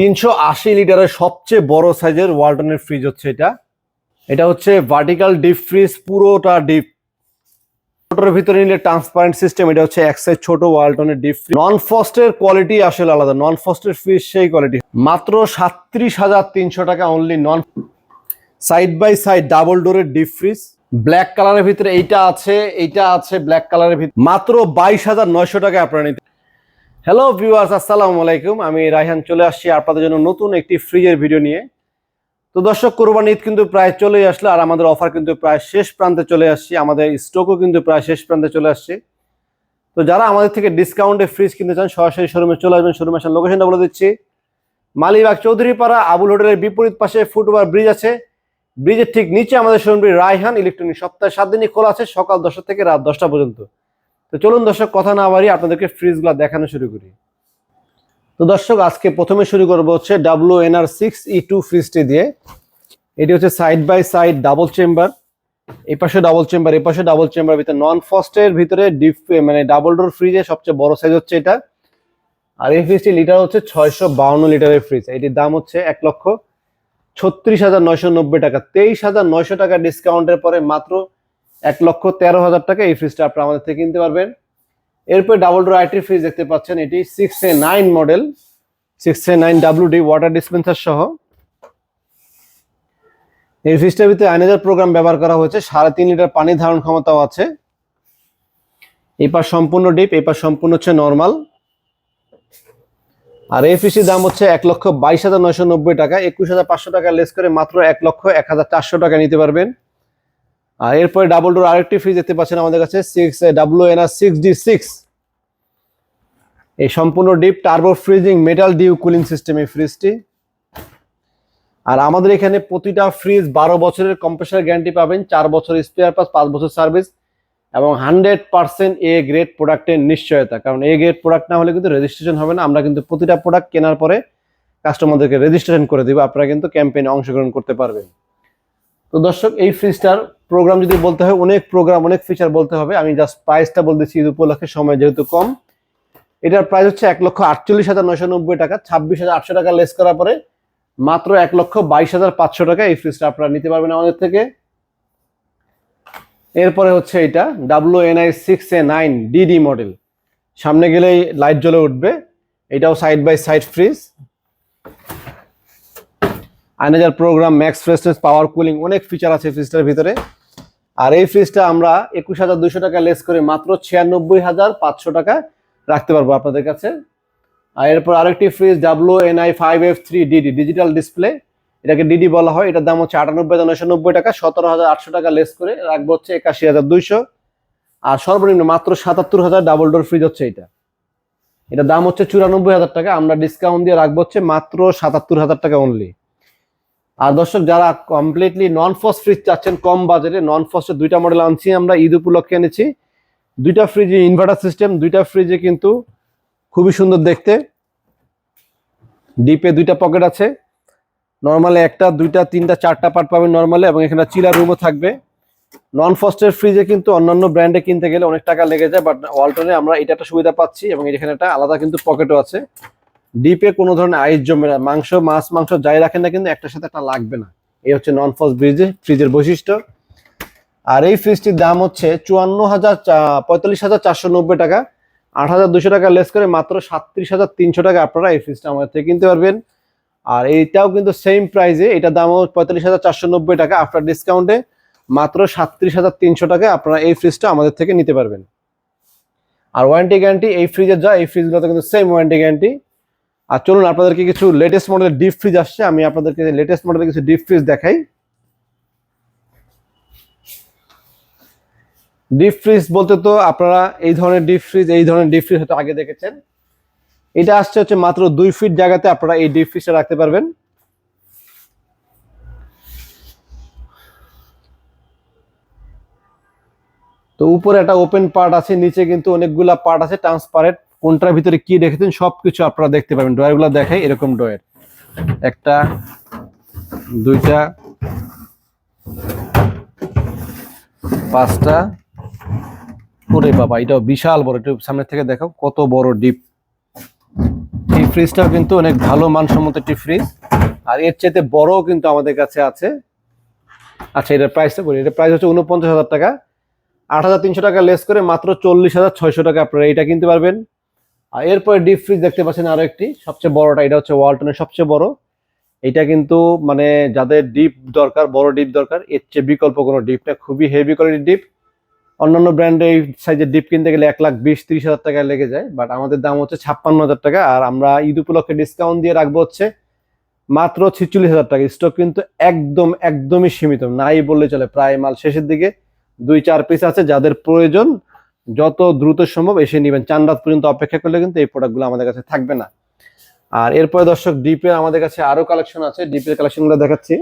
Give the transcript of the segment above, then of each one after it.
তিনশো আশি লিটারের সবচেয়ে বড় সাইজের ওয়ালটনের ফ্রিজ হচ্ছে এটা। এটা হচ্ছে ভার্টিক্যাল ডিপ ফ্রিজ পুরোটা ডিপ ছোটোর ভিতরে নিলে ট্রান্সপারেন্ট সিস্টেম এটা হচ্ছে এক সাইজ ছোট ওয়ালটনের ডিপ নন ফস্টের কোয়ালিটি আসলে আলাদা নন ফস্টের ফ্রিজ সেই কোয়ালিটি মাত্র সাত্রিশ হাজার তিনশো টাকা only non side by side double ডোরের ডিপ ফ্রিজ ব্ল্যাক কালারের ভিতরে এইটা আছে এইটা আছে ব্ল্যাক কালারের ভিতরে। মাত্র বাইশ হাজার নয়শো টাকা আপনারা নিতে হ্যালো ভিউয়ার্স আসসালামু আলাইকুম। আমি রায়হান, চলে আসছি আপনাদের জন্য নতুন একটি ফ্রিজের ভিডিও নিয়ে। তো দর্শক, কোরবানি ঈদ কিন্তু প্রায় চলেই আসলো আর আমাদের অফার কিন্তু প্রায় শেষ প্রান্তে চলে আসছি। আমাদের স্টকও কিন্তু প্রায় শেষ প্রান্তে চলে আসছে। তো যারা আমাদের থেকে ডিসকাউন্টে ফ্রিজ কিনতে চান, সরাসরি শোরুমে চলে আসবেন। শোরুমে আসার লোকেশনটা বলে দিচ্ছি। মালিবাগ চৌধুরীপাড়া, আবুল হোটেলের বিপরীত পাশে ফুটওভার ব্রিজ আছে। ব্রিজের ঠিক নিচে আমাদের শোরুমটি রায়হান। ইলেকট্রনিক সপ্তাহে সাত দিনই খোলা আছে, সকাল দশটা থেকে রাত দশটা পর্যন্ত। তো চলুন দর্শক, কথা না বাড়ি আপনাদেরকে ফ্রিজগুলো দেখানো শুরু করি। তো দর্শক, আজকে প্রথমে শুরু করব হচ্ছে W NR six E two ফ্রিজটি দিয়ে। এটি হচ্ছে side by side double chamber এই পাশে ডাবল চেম্বার এই পাশে ডাবল চেম্বার ভিতরে নন ফস্টের ভিতরে ডিপ মানে ডাবল ডোর ফ্রিজে সবচেয়ে বড় সাইজ হচ্ছে এটা। আর এই ফ্রিজটি লিটার হচ্ছে ছয়শো বাউন্ন লিটারের ফ্রিজ এটির দাম হচ্ছে এক লক্ষ ছত্রিশ হাজার নয়শো নব্বই টাকা। তেইশ হাজার নয়শো টাকা ডিসকাউন্টের পরে মাত্র এক লক্ষ তেরো হাজার টাকা এই ফ্রিজটা আপনারা আমাদের থেকে কিনতে পারবেন। এরপর ডাবল ডোর আইটি ফ্রিজ দেখতে পাচ্ছেন, এটি six A nine model six A nine W D water dispenser সহ। এই ফ্রিজটার ভিতরে আইনাজার প্রোগ্রাম ব্যবহার করা হয়েছে, সাড়ে তিন লিটার পানি ধারণ ক্ষমতাও আছে। এই পাশ সম্পূর্ণ ডিপ এই পাশ সম্পূর্ণ হচ্ছে নর্মাল আর এই ফ্রিজটির দাম হচ্ছে এক লক্ষ বাইশ হাজার নয়শো নব্বই টাকা, একুশ হাজার পাঁচশো টাকা লেস করে মাত্র এক লক্ষ এক হাজার চারশো টাকা নিতে পারবেন। আর এরপরে ডাবল ডোর আরেকটি ফ্রিজ দেখতে পাচ্ছেন আমাদের কাছে six W N R six D six এই সম্পূর্ণ deep turbo freezing metal dew cooling system এই ফ্রিজটি আর আমাদের এখানে প্রতিটা ফ্রিজ বারো বছরের কম্প্রেসার গ্যারান্টি পাবেন, চার বছর স্পেয়ার পাস পাঁচ বছর সার্ভিস এবং হান্ড্রেড পার্সেন্ট এ গ্রেড প্রোডাক্টের নিশ্চয়তা। কারণ এ গ্রেড প্রোডাক্ট না হলে কিন্তু রেজিস্ট্রেশন হবে না, আমরা কিন্তু প্রতিটা প্রোডাক্ট কেনার পরে কাস্টমারদেরকে রেজিস্ট্রেশন করে দিব, আপনারা কিন্তু ক্যাম্পেইনে অংশগ্রহণ করতে পারবেন। তো দর্শক, এই ফ্রিজটার প্রোগ্রাম যদি বলতে হয়, অনেক প্রোগ্রাম অনেক ফিচার বলতে হবে। আমি জাস্ট প্রাইসটা বলতেছি, ঈদ উপলক্ষে সময় যেহেতু কম। এটার প্রাইস হচ্ছে এক লক্ষ আটচল্লিশ হাজার নয়শো নব্বই টাকা, ছাব্বিশ হাজার আটশো টাকা লেস করার পরে মাত্র এক লক্ষ বাইশ হাজার পাঁচশো টাকা এই ফ্রিজটা আপনারা নিতে পারবেন আমাদের থেকে। এরপরে হচ্ছে এটা W NI six A nine DD model সামনে গেলেই লাইট জ্বলে উঠবে। এটাও side by side fridge আইনাজার program max freshness power cooling অনেক ফিচার আছে ফ্রিজটার ভিতরে। আর এই ফ্রিজটা আমরা একুশ হাজার দুশো টাকা লেস করে মাত্র ছিয়ানব্বই হাজার পাঁচশো টাকা রাখতে পারব আপনাদের কাছে। আর এরপর আরেকটি fridge W NI five F three DD digital display এটাকে ডিডি বলা হয়। এটার দাম হচ্ছে আটানব্বই হাজার নয়শো নব্বই টাকা, সতেরো হাজার আটশো টাকা লেস করে রাখব হচ্ছে একাশি হাজার দুইশো। আর সর্বনিম্ন মাত্র সাতাত্তর হাজার ডাবল ডোর ফ্রিজ হচ্ছে এটা। এটার দাম হচ্ছে চুরানব্বই হাজার টাকা। আমরা ডিসকাউন্ট দিয়ে রাখব হচ্ছে মাত্র সাতাত্তর হাজার টাকা অনলি আর দর্শক, যারা কমপ্লিটলি নন ফস ফ্রিজ চাচ্ছেন, কম বাজেটে নন ফসের দুইটা মডেল আনছি আমরা, ঈদ উপলক্ষে এনেছি। দুইটা ফ্রিজে ইনভার্টার সিস্টেম দুইটা ফ্রিজে কিন্তু খুবই সুন্দর দেখতে। ডিপে দুইটা পকেট আছে। নর্মালে একটা, দুইটা, তিনটা, চারটা পার্ট পাবেন নর্মালে এবং এখানে চিলার রুমও থাকবে। নন ফস্টের ফ্রিজে কিন্তু অন্যান্য ব্র্যান্ডে কিনতে গেলে অনেক টাকা লেগে যায় বাট ওয়ালটনে আমরা এটা একটা সুবিধা পাচ্ছি এবং এখানে একটা আলাদা কিন্তু পকেটও আছে। ডিপে কোনো ধরনের আইস জমে না। মাংস, মাছ, মাংস যাই রাখেন না কিন্তু একটার সাথে একটা লাগবে না। এই হচ্ছে নন ফস্ট ব্রিজে ফ্রিজের বৈশিষ্ট্য। আর এই ফ্রিজটির দাম হচ্ছে চুয়ান্ন হাজার পঁয়তাল্লিশ হাজার চারশো নব্বই টাকা। আট হাজার দুশো টাকা লেস করে মাত্র সাতত্রিশ হাজার তিনশো টাকা আপনারা এই ফ্রিজটা আমাদের থেকে কিনতে পারবেন। আর এইটাও কিন্তু সেম প্রাইসে এটার দামও পঁয়তাল্লিশ হাজার চারশো নব্বই টাকা আফটার ডিসকাউন্টে মাত্র সাতত্রিশ হাজার তিনশো টাকা আপনারা এই ফ্রিজটা আমাদের থেকে নিতে পারবেন। আর ওয়ারেন্টি গ্যারান্টি এই ফ্রিজের যা, এই ফ্রিজগুলোতে কিন্তু সেম ওয়ারেন্টি গ্যারান্টি আর চলুন আপনাদেরকে কিছু লেটেস্ট মডেলের ডিপ ফ্রিজ আসছে, আমি আপনাদেরকে লেটেস্ট মডেলের কিছু ডিপ ফ্রিজ দেখাই। ডিপ ফ্রিজ বলতে তো আপনারা এই ধরনের ডিপ ফ্রিজ এই ধরনের ডিপ ফ্রিজ হয়তো আগে দেখেছেন। এটা আসছে হচ্ছে মাত্র দুই ফিট জায়গাতে আপনারা এই ডিপ ফ্রিজটা রাখতে পারবেন। তো উপরে একটা ওপেন পার্ট আছে, নিচে কিন্তু অনেকগুলা পার্ট আছে ট্রান্সপারেন্ট কোনটার ভিতরে কি রেখেছেন সবকিছু আপনারা দেখতে পাবেন। ড্রয়ারগুলো দেখাই এরকম ড্রয়ার। একটা, দুইটা, পাঁচটা। ওরে বাবা, এটাও বিশাল বড়। একটু সামনে থেকে দেখো কত বড় ডিপ। ডিপ ফ্রিজটাও কিন্তু অনেক ভালো মানসম্মত একটি ফ্রিজ। আর এর চাইতে বড়ও কিন্তু আমাদের কাছে আছে। আচ্ছা এটার প্রাইসটা বলি। এটার প্রাইস হচ্ছে উনপঞ্চাশ হাজার টাকা। আট হাজার তিনশো টাকা লেস করে মাত্র চল্লিশ হাজার ছয়শো টাকা আপনারা এটা কিনতে পারবেন। আর এরপরে ডিপ ফ্রিজ দেখতে পাচ্ছেন আরও একটি। সবচেয়ে বড়টা, এটা হচ্ছে ওয়ালটনের সবচেয়ে বড়। এটা কিন্তু মানে যাদের ডিপ দরকার, বড় ডিপ দরকার, এর চেয়ে বিকল্প কোনো ডিপটা খুবই হেভি কোয়ালিটির ডিপ অন্যান্য ব্র্যান্ডে এই সাইজের ডিপ কিনতে গেলে এক লাখ বিশ, ত্রিশ হাজার টাকা লেগে যায় বাট আমাদের দাম হচ্ছে ছাপ্পান্ন হাজার টাকা, আর আমরা ঈদ উপলক্ষে ডিসকাউন্ট দিয়ে রাখব হচ্ছে মাত্র ছিচল্লিশ হাজার টাকা। স্টক কিন্তু একদম, একদমই সীমিত, নাই বললে চলে, প্রায় মাল শেষের দিকে দুই, চার পিস আছে যাদের প্রয়োজন যত দ্রুত সম্ভব এসে নেবেন। চান রাত পর্যন্ত অপেক্ষা করলে কিন্তু এই প্রোডাক্টগুলো আমাদের কাছে থাকবে না। আর এরপরে দর্শক ডিপের আমাদের কাছে আরও কালেকশন আছে। ডিপের কালেকশনগুলো দেখাচ্ছি।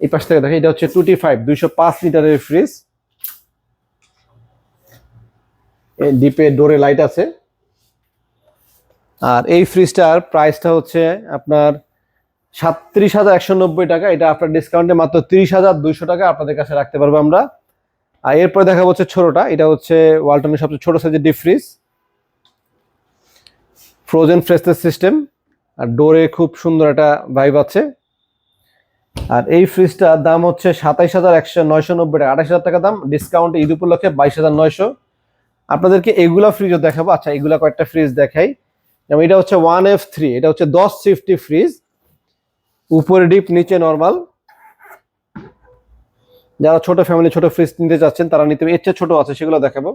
এই পাশ থেকে দেখে এটা হচ্ছে টুটি ফাইভ দুইশো পাঁচ লিটারের ফ্রিজ ডিপে ডোরে লাইট আছে। আর এই ফ্রিজটার প্রাইসটা হচ্ছে আপনার সাতত্রিশ হাজার একশো নব্বই টাকা। এটা আপনার ডিসকাউন্টে মাত্র তিরিশ হাজার দুইশো টাকা আপনাদের কাছে রাখতে পারব আমরা। আর এরপরে দেখা হচ্ছে ছোটটা। এটা হচ্ছে ওয়ালটনের সবচেয়ে ছোট সাইজের deep fridge frozen freshness system আর ডোরে খুব সুন্দর একটা ভাইব আছে। আর এই ফ্রিজটার দাম হচ্ছে সাতাইশ হাজার একশো নয়শো নব্বই টাকা। আঠাশ হাজার টাকা দাম ডিসকাউন্ট ঈদ উপলক্ষে বাইশ হাজার নয়শো। আপনাদেরকে এগুলা ফ্রিজও দেখাবো। আচ্ছা এগুলা কয়েকটা ফ্রিজ দেখাই। যেমন এটা হচ্ছে ওয়ান এফ থ্রি এটা হচ্ছে দশ সিফটি ফ্রিজ উপরে ডিপ নিচে নর্মাল যারা ছোট ফ্যামিলি ছোট ফ্রিজ নিতে চাচ্ছেন, তারা নিতে এর চেয়ে ছোট আছে, সেগুলো দেখাবো।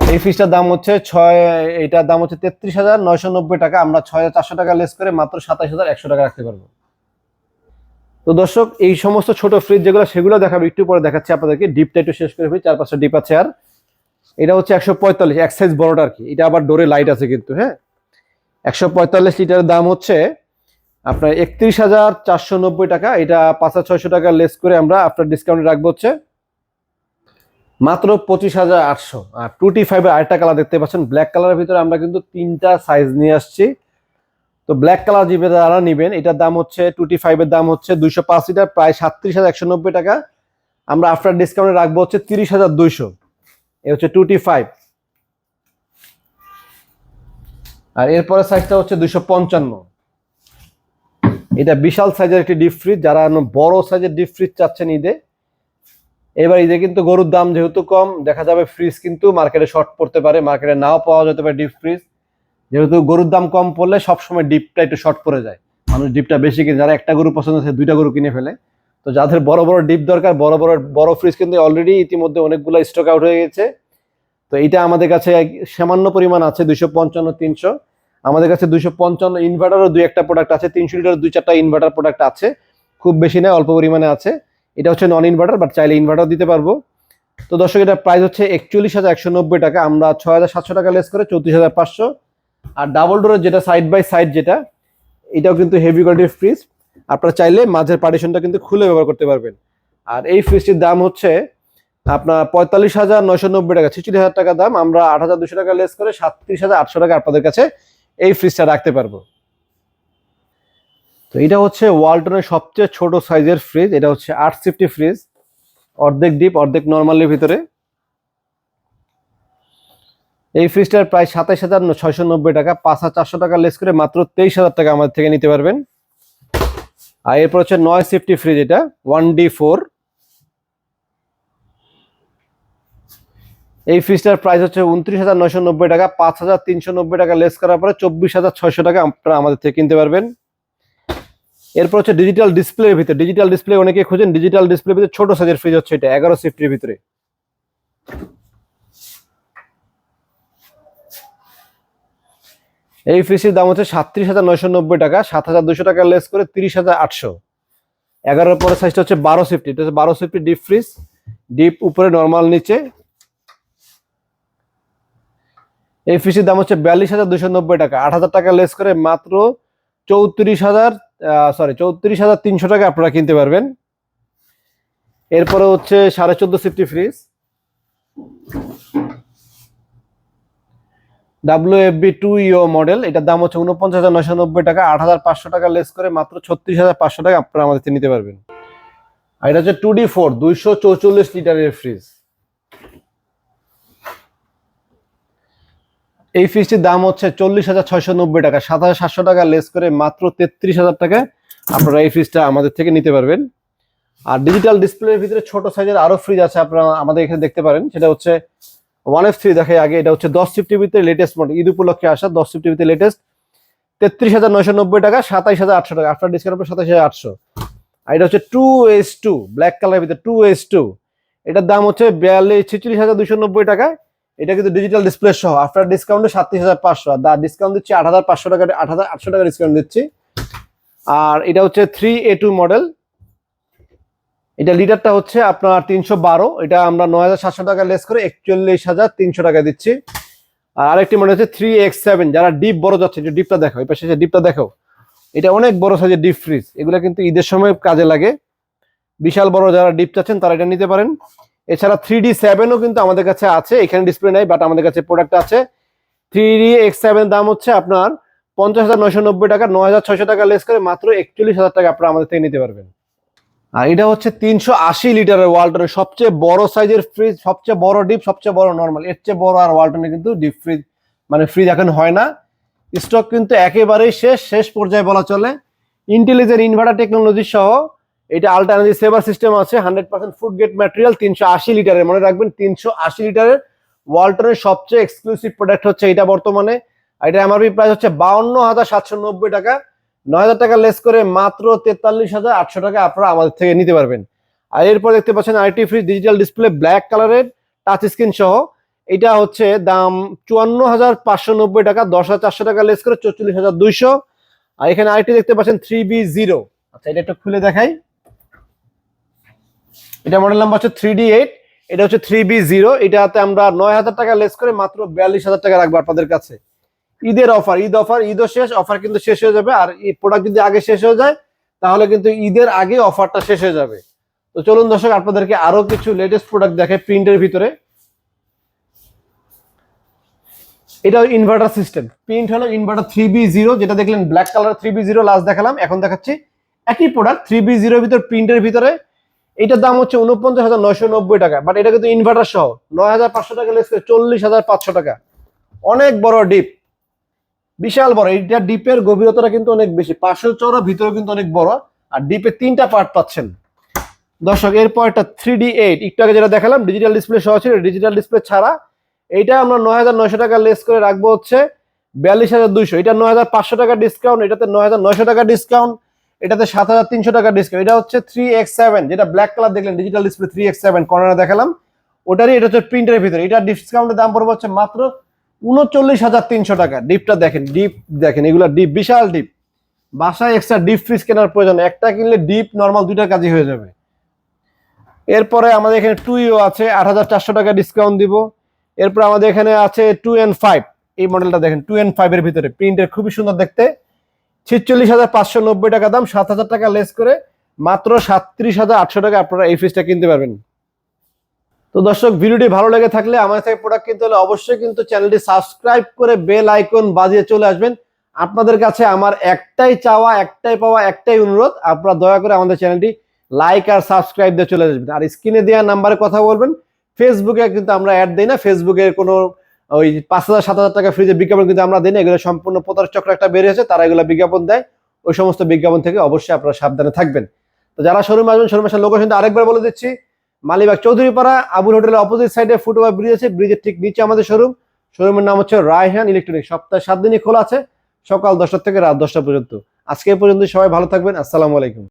এই ফ্রিজটার দাম হচ্ছে ছয় এইটার দাম হচ্ছে তেত্রিশ হাজার নয়শো নব্বই টাকা। আমরা ছয় হাজার চারশো টাকা লেস করে মাত্র সাতাশ হাজার একশো টাকা রাখতে পারব। তো দর্শক, এই সমস্ত ছোট ফ্রিজ যেগুলো, সেগুলো দেখাবো। একটু পরে দেখাচ্ছি আপনাদেরকে। ডিপটা একটু শেষ করে ফেলি। চার পাঁচটা ডিপ আছে আর। এটা হচ্ছে একশো পঁয়তাল্লিশ, এক সাইজ বড়টা আর কি। এটা আবার ডোরে লাইট আছে কিন্তু হ্যাঁ? একশো পঁয়তাল্লিশ লিটারের দাম হচ্ছে আপনার একত্রিশ হাজার চারশো নব্বই টাকা। এটা পাঁচ হাজার ছয়শো টাকা লেস করে আমরা আপনার ডিসকাউন্টে রাখব হচ্ছে মাত্র পঁচিশ হাজার আটশো। আর টুটি ফাইভের আরেকটা কালার দেখতে পাচ্ছেন ব্ল্যাক কালারের ভিতরে আমরা কিন্তু তিনটা সাইজ নিয়ে আসছি। তো ব্ল্যাক কালার জিপে যারা নেবেন, এটার দাম হচ্ছে টুটি ফাইভের দাম হচ্ছে দুইশো পাঁচ লিটার, প্রায় সাতত্রিশ হাজার একশো নব্বই টাকা। আমরা আফটার ডিসকাউন্টে রাখব হচ্ছে তিরিশ হাজার দুইশো। এ হচ্ছে টুটি ফাইভ আর এরপরে সাইজটা হচ্ছে দুইশো পঞ্চান্ন। এটা বিশাল সাইজের একটি ডিপ ফ্রিজ, যারা বড় সাইজের ডিপ ফ্রিজ চাচ্ছেন ঈদে। এবার ঈদে কিন্তু গরুর দাম যেহেতু কম, দেখা যাবে ফ্রিজ কিন্তু মার্কেটে শর্ট পড়তে পারে, মার্কেটে নাও পাওয়া যেতে পারে ডিপ ফ্রিজ। যেহেতু গরুর দাম কম পড়লে সবসময় ডিপটা একটু শর্ট পড়ে যায়। মানুষ ডিপটা বেশি কিনে, যারা একটা গরু পছন্দ আছে দুইটা গরু কিনে ফেলে। তো যাদের বড় বড় ডিপ দরকার, বড় বড় বড় ফ্রিজ কিন্তু অলরেডি ইতিমধ্যে অনেকগুলো স্টক আউট হয়ে গেছে। তো এটা আমাদের কাছে সামান্য পরিমাণ আছে, দুইশো পঞ্চান্ন, তিনশো। আমাদের কাছে দুইশো পঞ্চান্ন ইনভার্টারও দুই একটা প্রোডাক্ট আছে, তিনশো লিটার দুই চারটা ইনভার্টার প্রোডাক্ট আছে। খুব বেশি নয়, অল্প পরিমাণে আছে। এটা হচ্ছে নন ইনভার্টার বাট চাইলে ইনভার্টার দিতে পারব। তো দর্শক এটা প্রাইস হচ্ছে একচল্লিশ হাজার একশো নব্বই টাকা। আমরা ছয় হাজার সাতশো টাকা লেস করে চৌত্রিশ হাজার পাঁচশো। আর ডাবল ডোরের যেটা সাইড বাই সাইড যেটা, এটাও কিন্তু হেভি কোয়ালিটির ফ্রিজ আপনারা চাইলে মাঝের পার্টিশনটা কিন্তু খুলে ব্যবহার করতে পারবেন। আর এই ফ্রিজটির দাম হচ্ছে আপনার পঁয়তাল্লিশ হাজার নয়শো নব্বই টাকা, ছেচল্লিশ হাজার টাকা দাম। আমরা আট হাজার দুশো টাকা লেস করে সাতত্রিশ হাজার আটশো টাকা আপনাদের কাছে এই ফ্রিজটা রাখতে পারব। তো এটা হচ্ছে ওয়ালটনের সবচেয়ে ছোট সাইজের ফ্রিজ এটা হচ্ছে আট সিফটি ফ্রিজ অর্ধেক ডিপ অর্ধেক নর্মালের ভিতরে। এই ফ্রিজটার প্রায় সাতাইশ হাজার ছয়শো নব্বই টাকা, পাঁচ হাজার চারশো টাকা লেস করে মাত্র তেইশ হাজার টাকা আমাদের থেকে নিতে পারবেন। আর এরপর হচ্ছে নয় সিফটি ফ্রিজ এটা ওয়ান ডি ফোর এই ফ্রিজটার প্রাইস হচ্ছে উনত্রিশ হাজার নয়শো নব্বই টাকা, পাঁচ হাজার তিনশো নব্বই টাকা লেস করার পরে চব্বিশ হাজার ছয়শো টাকা আপনারা আমাদের থেকে কিনতে পারবেন। এরপর হচ্ছে ডিজিটাল ডিসপ্লের ভিতরে ডিজিটাল ডিসপ্লে অনেকে খুঁজেন ডিজিটাল ডিসপ্লের ভিতরে ছোট সাইজের ফ্রিজ হচ্ছে এটা, এগারো সিফটির ভিতরে। এই ফ্রিজের দাম হচ্ছে সাতত্রিশ হাজার নয়শো নব্বই টাকা, সাত হাজার দুশো টাকা লেস করে তিরিশ হাজার আটশো। এগারোর পরে সাইজটা হচ্ছে বারো সিফটি এটা হচ্ছে বারো সিফটি ডিপ ফ্রিজ ডিপ উপরে নর্মাল নিচে এই ফ্রিজের দাম হচ্ছে বিয়াল্লিশ হাজার দুশো নব্বই টাকা। আট হাজার টাকা লেস করে মাত্র চৌত্রিশ হাজার সরি চৌত্রিশ হাজার তিনশো টাকা আপনারা কিনতে পারবেন। এরপরে হচ্ছে সাড়ে চোদ্দ CFT fridge W F B two EO model এটার দাম হচ্ছে উনপঞ্চাশ হাজার নয়শো নব্বই টাকা। আট হাজার পাঁচশো টাকা লেস করে মাত্র ছত্রিশ হাজার পাঁচশো টাকা আপনারা আমাদের নিতে পারবেন। আর এটা হচ্ছে টু ডি ফোর, দুইশো চৌচল্লিশ লিটারের ফ্রিজ এই ফ্রিজটির দাম হচ্ছে চল্লিশ হাজার ছয়শো নব্বই টাকা। সাত হাজার সাতশো টাকা লেস করে মাত্র তেত্রিশ হাজার টাকায় আপনারা এই ফ্রিজটা আমাদের থেকে নিতে পারবেন। আর ডিজিটাল ডিসপ্লের ভিতরে ছোট সাইজের আরও ফ্রিজ আছে, আপনারা আমাদের এখানে দেখতে পারেন। সেটা হচ্ছে ওয়ান এফ থ্রি, দেখে আগে এটা হচ্ছে দশ সিফ টিভিতে লেটেস্ট মডেল ঈদ উপলক্ষে আসা দশ সিফ টিভিতে লেটেস্ট তেত্রিশ হাজার নয়শো নব্বই টাকা, সাতাইশ হাজার আটশো টাকা। আফটার ডিসকাউন্ট সাতাইশ হাজার আটশো। আর এটা হচ্ছে টু এস টু ব্ল্যাক কালারের ভিতরে টু এস টু। এটার দাম হচ্ছে বিয়াল্লিশ, ছেচল্লিশ হাজার দুশো নব্বই টাকা। এটা কিন্তু ডিজিটাল ডিসপ্লে সহ। আফটার ডিসকাউন্টে সাতত্রিশ হাজার পাঁচশো। আর ডিসকাউন্ট দিচ্ছি আট হাজার পাঁচশো টাকা আট হাজার আটশো টাকা ডিসকাউন্ট দিচ্ছি। আর এটা হচ্ছে থ্রি এ টু মডেল এটা লিটারটা হচ্ছে আপনার তিনশো বারো। এটা আমরা নয় হাজার সাতশো টাকা লেস করে একচল্লিশ হাজার তিনশো টাকা দিচ্ছি। আর আরেকটি মডেল হচ্ছে থ্রি এক্স সেভেন যারা ডিপ বড় যাচ্ছে যে ডিপটা দেখো, এই পাশে ডিপটা দেখো। এটা অনেক বড় সাইজের ডিপ ফ্রিজ এগুলো কিন্তু ঈদের সময় কাজে লাগে। বিশাল বড় যারা ডিপ চাচ্ছেন, তারা এটা নিতে পারেন। এছাড়া থ্রি ডি সেভেনও কিন্তু আমাদের কাছে আছে, এখানে ডিসপ্লে নাই বাট আমাদের কাছে প্রোডাক্ট আছে। থ্রি ডি এক্স সেভেন দাম হচ্ছে আপনার পঞ্চাশ হাজার নয়শো নব্বই টাকা, নয় হাজার ছয়শো টাকা লেস করে মাত্র একচল্লিশ হাজার টাকা আপনারা আমাদের থেকে নিতে পারবেন। আর এটা হচ্ছে তিনশো আশি লিটারের ওয়ালটনের সবচেয়ে বড় সাইজের ফ্রিজ সবচেয়ে বড় ডিপ সবচেয়ে বড় নর্মাল এর চেয়ে বড় আর ওয়ালটনে কিন্তু ডিপ ফ্রিজ মানে ফ্রিজ এখন হয় না। স্টক কিন্তু একেবারেই শেষ শেষ পর্যায়ে বলা চলে। ইন্টেলিজেন্ট ইনভার্টার টেকনোলজি সহ এটা আল্টারনেটিভ সেভার সিস্টেম আছে hundred percent food grade material তিনশো আশি লিটারের মনে রাখবেন, তিনশো আশি লিটারের ওয়ালটনের সবচেয়ে এক্সক্লুসিভ প্রোডাক্ট হচ্ছে এটা বর্তমানে। এটা এমআরপি প্রাইস হচ্ছে বাউন্ন হাজার সাতশো নব্বই টাকা। নয় হাজার টাকা লেস করে মাত্র তেতাল্লিশ হাজার আটশো টাকা আপনারা আমাদের থেকে নিতে পারবেন। আর এরপর দেখতে পাচ্ছেন IT free digital display black কালারের টাচ স্ক্রিন সহ। এটা হচ্ছে দাম চুয়ান্ন হাজার পাঁচশো নব্বই টাকা, দশ হাজার চারশো টাকা লেস করে চল্লিশ হাজার দুইশো। আর এখানে আইটি দেখতে পাচ্ছেন থ্রি বি জিরো আচ্ছা এটা একটু খুলে দেখাই। এটা মডেল নাম্বার হচ্ছে থ্রি ডি এইট এটা হচ্ছে থ্রি বি জিরো এটাতে আমরা নয় হাজার টাকা লেস করে মাত্র বিয়াল্লিশ হাজার টাকা রাখব আপনাদের কাছে। ঈদের অফার ঈদ অফার ঈদও শেষ অফার কিন্তু শেষ হয়ে যাবে, আর এই প্রোডাক্ট যদি আগে শেষ হয়ে যায়, তাহলে কিন্তু ঈদের আগে অফারটা শেষ হয়ে যাবে। তো চলুন দর্শক, আপনাদেরকে আরও কিছু লেটেস্ট প্রোডাক্ট দেখে প্রিন্টের ভিতরে। এটা ইনভার্টার সিস্টেম প্রিন্ট হলো ইনভার্টার থ্রি বি জিরো যেটা দেখলেন black colour three B zero last দেখালাম, এখন দেখাচ্ছি একই প্রোডাক্ট থ্রি বি জিরোর ভিতর প্রিন্টের ভিতরে এটার দাম হচ্ছে উনপঞ্চাশ হাজার নয়শো নব্বই টাকা বাট এটা কিন্তু ইনভার্টার সহ নয় হাজার পাঁচশো টাকা লেস চল্লিশ হাজার পাঁচশো টাকা। অনেক বড় ডিপ বিশাল বড়। এইটা ডিপের গভীরতাটা কিন্তু অনেক বেশি। পাঁচশো চওড়া ভিতরে কিন্তু অনেক বড়, আর ডিপে তিনটা পার্ট পাচ্ছেন। দর্শক এরপর একটা থ্রি ডি এইট একটু আগে যেটা দেখালাম ডিজিটাল ডিসপ্লে সহ ছিল ডিজিটাল ডিসপ্লে ছাড়া এইটা আমরা নয় হাজার নয়শো টাকা লেস করে রাখব হচ্ছে বিয়াল্লিশ হাজার দুইশো। এটা নয় হাজার পাঁচশো টাকা ডিসকাউন্ট এটাতে নয় হাজার নয়শো টাকা ডিসকাউন্ট এটাতে সাত হাজার তিনশো টাকা ডিসকাউন্ট এটা হচ্ছে থ্রি এক্স সেভেন যেটা ব্ল্যাক কালার দেখলেন digital display three X seven কর্নারে দেখালাম। ওটারই এটা হচ্ছে প্রিন্টের ভিতরে। এটা ডিসকাউন্টের দাম পড়বে হচ্ছে মাত্র উনচল্লিশ হাজার তিনশো টাকা। ডিপটা দেখেন ডিপ দেখেন, এগুলো ডিপ বিশাল ডিপ বাসায় এক্সট্রা ডিপ ফ্রিজ কেনার প্রয়োজন। একটা কিনলে ডিপ নর্মাল দুইটার কাজই হয়ে যাবে। এরপরে আমাদের এখানে টু আছে, আট হাজার চারশো টাকা ডিসকাউন্ট দিব। এরপর আমাদের এখানে আছে টু এন ফাইভ এই মডেলটা দেখেন টু এন ফাইভের ভিতরে। প্রিন্টের খুবই সুন্দর দেখতে। ছেচল্লিশ হাজার পাঁচশো নব্বই টাকা দাম, সাত হাজার টাকা লেস করে মাত্র সাতত্রিশ হাজার আটশো টাকা আপনারা এই ফ্রিজটা কিনতে পারবেন। তো দর্শক, ভিডিওটি ভালো লেগে থাকলে আমার থেকে প্রোডাক্ট কিনতে হলে অবশ্যই কিন্তু চ্যানেলটি সাবস্ক্রাইব করে বেল আইকন বাজিয়ে চলে আসবেন। আপনাদের কাছে আমার একটাই চাওয়া, একটাই পাওয়া, একটাই অনুরোধ, আপনারা দয়া করে আমাদের চ্যানেলটি লাইক আর সাবস্ক্রাইব দিয়ে চলে আসবেন। আর স্ক্রিনে দেওয়া নাম্বারে কথা বলবেন। ফেসবুকে কিন্তু আমরা অ্যাড দিই না ফেসবুকে কোনো ওই পাঁচ হাজার, সাত হাজার টাকা ফ্রিজে বিজ্ঞাপন কিন্তু আমরা দিই না, এগুলো সম্পূর্ণ প্রতারক চক্র একটা বেরিয়েছে তারা এগুলো বিজ্ঞাপন দেয়। ওই সমস্ত বিজ্ঞাপন থেকে অবশ্যই আপনারা সাবধানে থাকবেন। তো যারা শোরুমে আসবেন শোরুম আসার লোকেশন আরেকবার বলে দিচ্ছি। মালিবাগ চৌধুরীপাড়া, আবুল হোটেলের অপোজিট সাইডে ফুটওভার ব্রিজ আছে ব্রিজের ঠিক নিচে আমাদের শোরুম শোরুমের নাম হচ্ছে রায়হান ইলেকট্রনিক সপ্তাহে সাত দিনই খোলা আছে, সকাল দশটা থেকে রাত দশটা পর্যন্ত। আজকে পর্যন্ত সবাই ভালো থাকবেন, আসসালামু আলাইকুম।